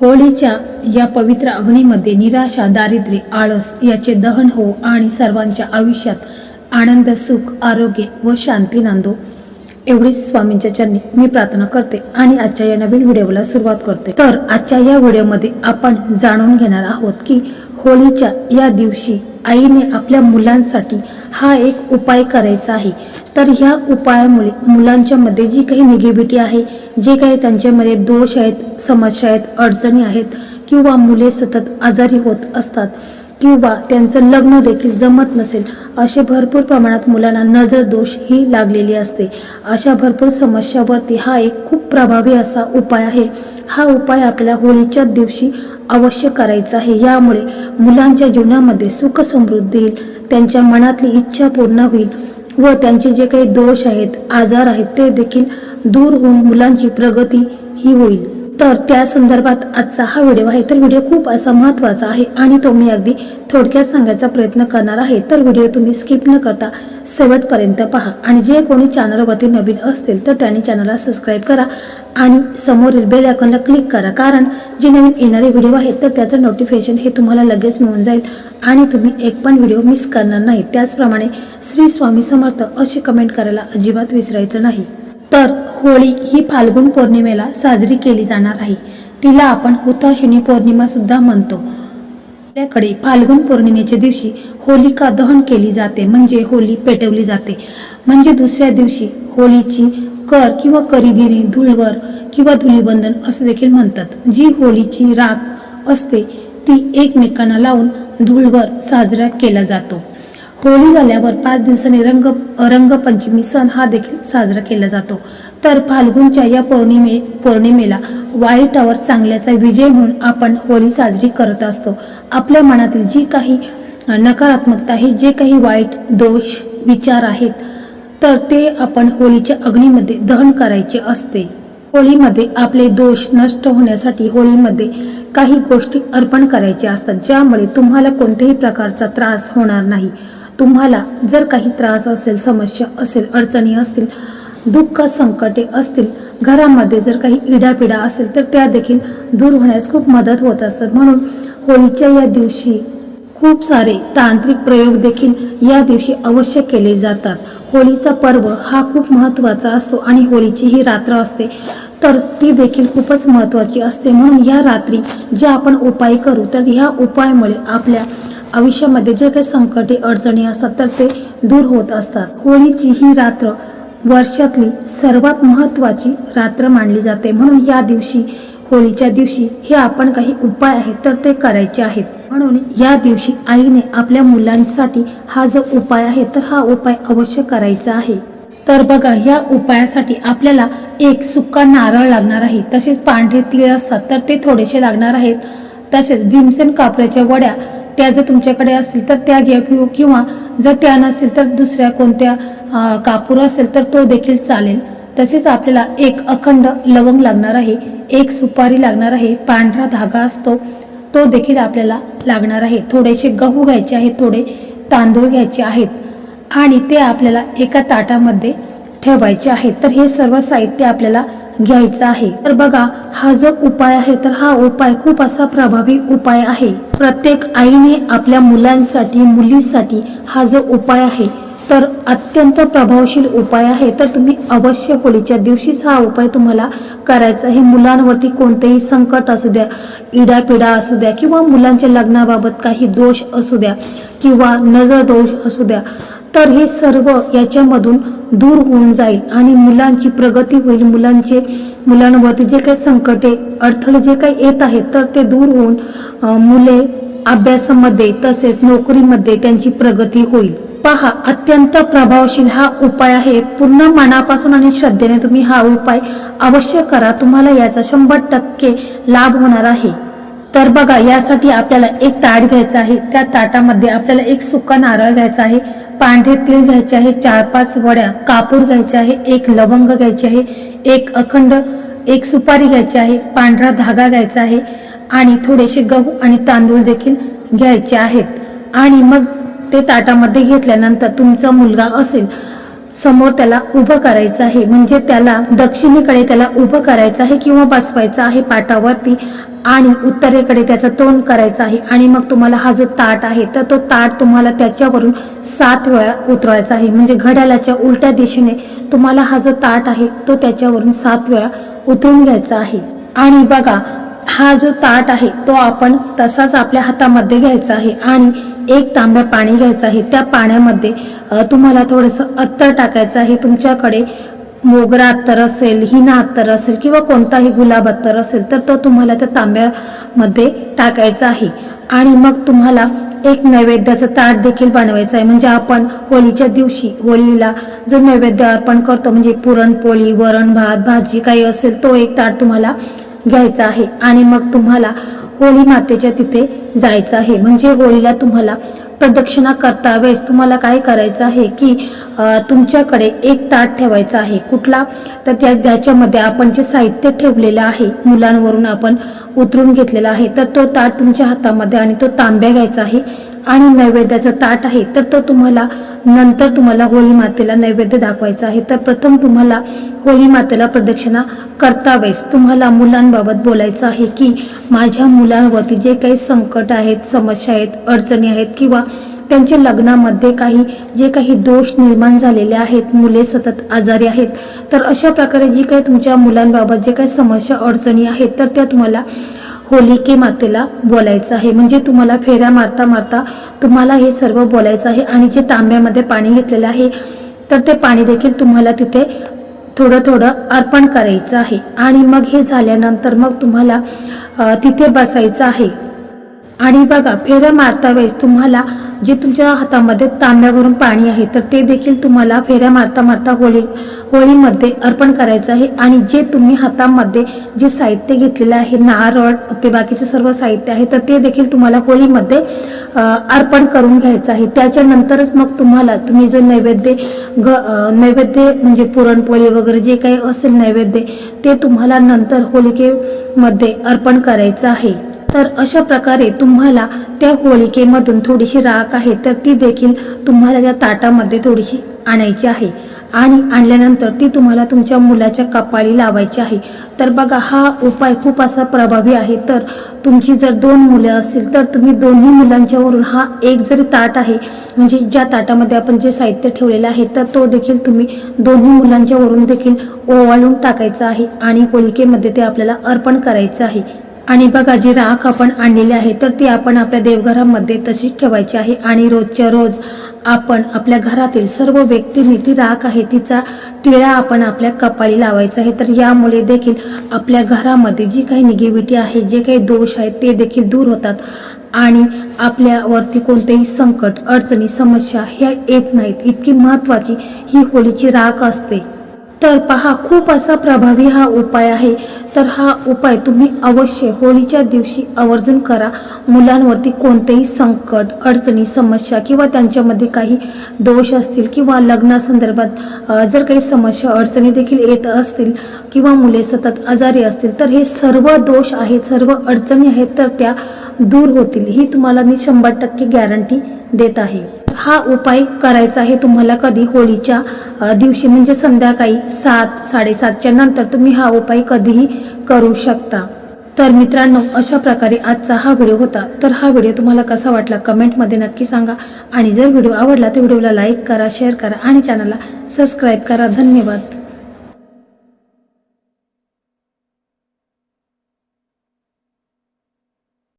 होळीच्या या पवित्र अग्नीमध्ये निराशा दारिद्र्य आळस याचे दहन हो आणि सर्वांच्या आयुष्यात आनंद सुख आरोग्य व शांती नांदो. एवढीच स्वामींच्या चरणी मी प्रार्थना करते आणि आजच्या या नवीन व्हिडिओला सुरुवात करते. तर आजच्या या व्हिडिओमध्ये आपण जाणून घेणार आहोत की होळीच्या या दिवशी आईने आपल्या मुलांसाठी हा एक उपाय करायचा आहे. तर ह्या उपायामुळे मुलांच्या मध्ये जी काही निगेटिव्हिटी आहे जे काही त्यांच्यामध्ये दोष आहेत समस्या आहेत अडचणी आहेत किंवा मुले सतत आजारी होत असतात किंवा त्यांचं लग्न देखील जमत नसेल असे भरपूर प्रमाणात मुलांना नजर दोष ही लागलेली असते. अशा भरपूर समस्यावरती हा एक खूप प्रभावी असा उपाय आहे. हा उपाय आपल्या होळीच्या दिवशी अवश्य करायचा आहे. यामुळे मुलांच्या जीवनामध्ये सुख समृद्धी येईल त्यांच्या मनातली इच्छा पूर्ण होईल व त्यांचे जे काही दोष आहेत आजार आहेत ते देखील दूर होऊन मुलांची प्रगती ही होईल. तर त्या संदर्भात आजचा हा व्हिडिओ आहे. तर व्हिडिओ खूप असा महत्त्वाचा आहे आणि तो मी अगदी थोडक्यात सांगायचा प्रयत्न करणार आहे. तर व्हिडिओ तुम्ही स्किप न करता शेवटपर्यंत पहा. आणि जे कोणी चॅनलवरती नवीन असतील तर त्यांनी चॅनलला सबस्क्राईब करा आणि समोरील बेल आयकॉनला क्लिक करा. कारण जे नवीन येणारे व्हिडिओ आहेत तर त्याचं नोटिफिकेशन हे तुम्हाला लगेच मिळून जाईल आणि तुम्ही एक पण व्हिडिओ मिस करणार नाही. त्याचप्रमाणे श्री स्वामी समर्थ अशी कमेंट करायला अजिबात विसरायचं नाही. तर होळी ही फाल्गुन पौर्णिमेला साजरी केली जाणार आहे. तिला आपण हुताशिनी पौर्णिमा सुद्धा म्हणतो. आपल्याकडे फाल्गुन पौर्णिमेच्या दिवशी होलिका दहन केली जाते म्हणजे होली पेटवली जाते. म्हणजे दुसऱ्या दिवशी होळीची कर किंवा करीदिरी धुळवर किंवा धुलीबंधन असं देखील म्हणतात. जी होळीची राख असते ती एकमेकांना लावून धुळवर साजरा केला जातो. होळी झाल्यावर पाच दिवसांनी रंग रंगपंचमी सण हा देखील साजरा केला जातो. तर फाल्गुनच्या या पौर्णिमे पौर्णिमेला वाईटावर चांगल्याचा विजय म्हणून आपण होळी साजरी करत असतो. आपल्या मनातील जी काही नकारात्मकता आहे जे काही वाईट दोष विचार आहेत तर ते आपण होळीच्या अग्नीमध्ये दहन करायचे असते. होळीमध्ये आपले दोष नष्ट होण्यासाठी होळीमध्ये काही गोष्टी अर्पण करायच्या असतात ज्यामुळे तुम्हाला कोणत्याही प्रकारचा त्रास होणार नाही. तुम्हाला जर काही त्रास असेल समस्या असेल अडचणी असतील दुःख संकटे असतील घरामध्ये जर काही इडापिडा असेल तर त्या देखील दूर होण्यास खूप मदत होत असतात म्हणून होळीच्या या दिवशी खूप सारे तांत्रिक प्रयोग देखील या दिवशी अवश्य केले जातात. होळीचा पर्व हा खूप महत्त्वाचा असतो आणि होळीची ही रात्र असते तर ती देखील खूपच महत्त्वाची असते. म्हणून या रात्री जे आपण उपाय करू तर ह्या उपायामुळे आपल्या आयुष्यामध्ये जे काही संकटे अडचणी असतात तर ते दूर होत असतात. होळीची ही रात्र वर्षातली सर्वात महत्त्वाची रात्र मानली जाते. म्हणून या दिवशी होळीच्या दिवशी हे आपण काही उपाय आहेत तर ते करायचे आहेत. म्हणून या दिवशी आईने आपल्या मुलांसाठी हा जो उपाय आहे तर हा उपाय अवश्य करायचा आहे. तर बघा या उपायासाठी आपल्याला एक सुका नारळ लागणार आहे. तसेच पांढरे तीळ असतात तर ते थोडेसे लागणार आहेत. तसेच भीमसेन कापऱ्याच्या वड्या त्या जर तुमच्याकडे असतील तर त्या घ्या किंवा जर त्या नसेल तर दुसऱ्या कोणत्या कापूर असेल तर तो देखील चालेल. तसेच आपल्याला एक अखंड लवंग लागणार आहे एक सुपारी लागणार आहे पांढरा धागा असतो तो देखील आपल्याला लागणार आहे. थोडेसे गहू घ्यायचे आहेत थोडे तांदूळ घ्यायचे आहेत आणि ते आपल्याला एका ताटामध्ये ठेवायचे आहेत. तर हे सर्व साहित्य आपल्याला घ्यायचा आहे. तर बघा हा जो उपाय आहे तर हा उपाय खूप असा प्रभावी उपाय आहे. प्रत्येक आईने आपल्या मुलांसाठी मुलीसाठी हा जो उपाय आहे तर अत्यंत प्रभावशील उपाय आहे. तर तुम्ही अवश्य होळीच्या दिवशीच हा उपाय तुम्हाला करायचा आहे. मुलांवरती कोणतेही संकट असू द्या इडापिडा असू द्या किंवा मुलांच्या लग्नाबाबत काही दोष असू द्या किंवा नजर दोष असू द्या तर हे सर्व याच्यामधून दूर होऊन जाईल आणि मुलांची प्रगती होईल. मुलांचे मुलांवरती जे काही संकटे अडथळे जे काही येत आहेत तर ते दूर होऊन मुले अभ्यासामध्ये तसेच नोकरीमध्ये त्यांची प्रगती होईल. पहा अत्यंत प्रभावशील हा उपाय आहे. पूर्ण मनापासून आणि श्रद्धेने तुम्ही हा उपाय अवश्य करा. तुम्हाला याचा शंभर टक्के लाभ होणार आहे. तर बघा यासाठी आपल्याला एक ताट घ्यायचं आहे. त्या ताटामध्ये आपल्याला एक सुका नारळ घ्यायचा आहे. पांढरे तीळ घ्यायचे आहे चार पाच वड्या कापूर घ्यायचे आहे एक लवंग घ्यायचे आहे एक अखंड एक सुपारी घ्यायची आहे पांढरा धागा घ्यायचा आहे आणि थोडेसे गहू आणि तांदूळ देखील घ्यायचे आहेत. आणि मग ते ताटामध्ये घेतल्यानंतर तुमचा मुलगा असेल समोर त्याला उभं करायचं आहे. म्हणजे त्याला दक्षिणेकडे त्याला उभं करायचं आहे किंवा बसवायचं आहे पाटावरती आणि उत्तरेकडे त्याचं तोंड करायचं आहे. आणि मग तुम्हाला हा जो ताट आहे तर तो ताट तुम्हाला त्याच्यावरून सात वेळा उतरवायचा आहे. म्हणजे घड्याळाच्या उलट्या दिशेने तुम्हाला हा जो ताट आहे तो त्याच्यावरून सात वेळा उतरून घ्यायचा आहे. आणि बघा हा जो ताट आहे तो आपण तसाच आपल्या हातामध्ये घ्यायचा आहे. आणि एक तांब्या पाणी घ्यायचं आहे. त्या पाण्यामध्ये तुम्हाला थोडंसं अत्तर टाकायचं आहे. तुमच्याकडे मोगरा अत्तर असेल हिना अत्तर असेल किंवा कोणताही गुलाब अत्तर असेल तर तो तुम्हाला त्या तांब्यामध्ये टाकायचा आहे. आणि मग तुम्हाला एक नैवेद्याचं ताट देखील बनवायचं आहे. म्हणजे आपण होळीच्या दिवशी होळीला जो नैवेद्य अर्पण करतो म्हणजे पुरणपोळी वरण भात भाजी काही असेल तो एक ताट तुम्हाला घ्यायचा आहे. आणि मग तुम्हाला होळी मातेच्या तिथे जायचं आहे. म्हणजे होळीला तुम्हाला प्रदक्षिणा करता वेळेस तुम्हाला काय करायचं आहे की तुमच्याकडे एक ताट ठेवायचा आहे. कुठला? तर त्या त्याच्यामध्ये आपण जे साहित्य ठेवलेलं आहे मुलांवरून आपण उतरून घेतलेला आहे तर तो ताट तुमच्या हातामध्ये आणि तो तांब्या घ्यायचा आहे. आणि नैवेद्याचा ताट आहे तर तो तुम्हाला नंतर तुम्हाला होळी मातेला नैवेद्य दाखवायचा आहे. तर प्रथम तुम्हाला होळी मातेला प्रदक्षिणा करतावेस. तुम्हाला मुलांबाबत बोलायचं आहे की माझ्या मुलांवरती जे काही संकट आहेत समस्या आहेत अडचणी आहेत किंवा त्यांच्या लग्नामध्ये काही जे काही दोष निर्माण झालेले आहेत मुले सतत आजारी आहेत तर अशा प्रकारे जी काही तुमच्या मुलांबाबत जे काही समस्या अडचणी आहेत तर त्या तुम्हाला होलिके मातेला बोलायचं आहे. म्हणजे तुम्हाला फेऱ्या मारता मारता तुम्हाला हे सर्व बोलायचं आहे आणि जे तांब्यामध्ये पाणी घेतलेलं आहे तर ते पाणी देखील तुम्हाला तिथे थोडं थोडं अर्पण करायचं आहे. आणि मग हे झाल्यानंतर मग तुम्हाला तिथे बसायचं आहे. आणि बघा फेऱ्या मारता वेळेस तुम्हाला जे तुमच्या हातामध्ये तांब्यावरून पाणी आहे तर ते देखील तुम्हाला फेऱ्या मारता मारता होळी होळीमध्ये अर्पण करायचं आहे. आणि जे तुम्ही हातामध्ये जे साहित्य घेतलेलं आहे नारळ ते बाकीचे सर्व साहित्य आहे तर ते देखील तुम्हाला होळीमध्ये अर्पण करून घ्यायचं आहे. त्याच्यानंतरच मग तुम्हाला तुम्ही जो नैवेद्य ग नैवेद्य म्हणजे पुरणपोळी वगैरे जे काही असेल नैवेद्य ते तुम्हाला नंतर होलिकेमध्ये अर्पण करायचं आहे. तर अशा प्रकारे तुम्हाला त्या होळिकेमधून थोडीशी राख आहे तर ती देखील तुम्हाला त्या ताटामध्ये थोडीशी आणायची आहे. आणि आणल्यानंतर ती तुम्हाला तुमच्या मुलाच्या कपाळी लावायची आहे. तर बघा हा उपाय खूप असा प्रभावी आहे. तर तुमची जर दोन मुलं असतील तर तुम्ही दोन्ही मुलांच्यावरून हा एक जरी ताट आहे म्हणजे ज्या ताटामध्ये आपण जे साहित्य ठेवलेलं आहे तर तो देखील तुम्ही दोन्ही मुलांच्यावरून देखील ओवाळून टाकायचा आहे आणि होलिकेमध्ये ते आपल्याला अर्पण करायचं आहे. आणि बघा जी राख आपण आणलेली आहे तर ती आपण आपल्या देवघरामध्ये तशीच ठेवायची आहे. आणि रोजच्या रोज आपण आपल्या घरातील सर्व व्यक्तींनी ती राख आहे तिचा टिळा आपण आपल्या कपाळी लावायचा आहे. तर यामुळे देखील आपल्या घरामध्ये जी काही निगेटिव्हिटी आहे जे काही दोष आहेत ते देखील दूर होतात. आणि आपल्यावरती कोणतेही संकट अडचणी समस्या ह्या येत नाहीत. इतकी महत्त्वाची ही होळीची राख असते. तर पहा खूप असा प्रभावी हा उपाय आहे. तर हा उपाय तुम्ही अवश्य होळीच्या दिवशी आवर्जून करा. मुलांवरती कोणतेही संकट अडचणी समस्या किंवा त्यांच्यामध्ये काही दोष असतील किंवा लग्नासंदर्भात जर काही समस्या अडचणी देखील येत असतील किंवा मुले सतत आजारी असतील तर हे सर्व दोष आहेत सर्व अडचणी आहेत तर त्या दूर होतील. ही तुम्हाला मी शंभर टक्के गॅरंटी देत आहे. हा उपाय करायचा आहे तुम्हाला कधी होळीच्या दिवशी म्हणजे संध्याकाळी सात साडेसातच्या नंतर तुम्ही हा उपाय कधीही करू शकता. तर मित्रांनो अशा प्रकारे आजचा हा व्हिडिओ होता. तर हा व्हिडिओ तुम्हाला कसा वाटला कमेंटमध्ये नक्की सांगा. आणि जर व्हिडिओ आवडला तर व्हिडिओला लाईक करा शेअर करा आणि चॅनलला सबस्क्राईब करा. धन्यवाद.